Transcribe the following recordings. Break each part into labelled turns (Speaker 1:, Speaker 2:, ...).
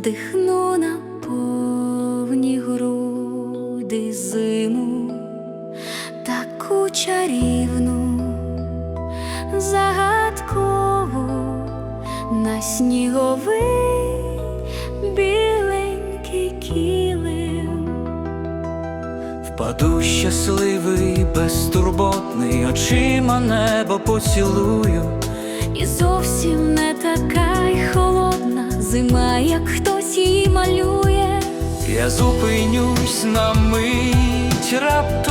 Speaker 1: вдихну на повні груди зиму, таку чарівну, загадкову на сніговий біленький килим.
Speaker 2: Впаду щасливий, безтурботний, очима небо поцілую.
Speaker 1: І зовсім не така й холодна зима, як її малює.
Speaker 2: Я зупинюсь на мить раптово,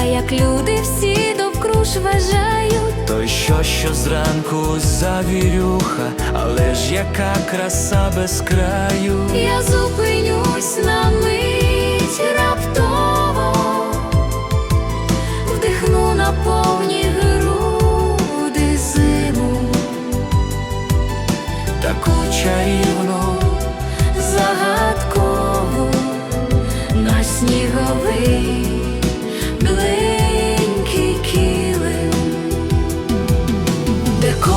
Speaker 1: й як люди всі довкруж вважають.
Speaker 2: той що, що зранку завірюха, але ж яка краса без краю.
Speaker 1: Я зупинюсь на мить раптово, вдихну на повні груди зиму,
Speaker 2: таку чарівну,
Speaker 1: загадкову на сніговий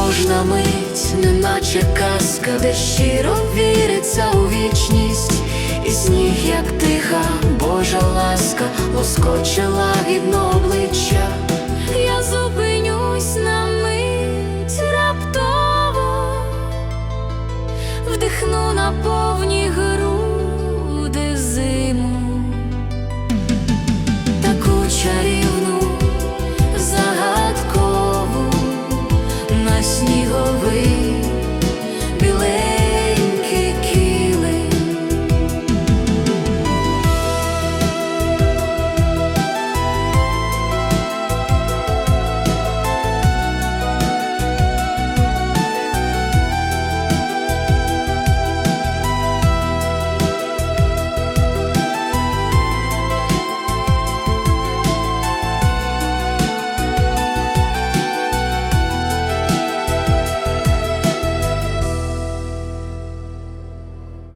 Speaker 1: кожна мить, неначе казка, де щиро віриться у вічність, і сніг, як тиха Божа ласка, лоскочила гідно обличчя. Я зупинюсь на мить раптово, вдихну на повні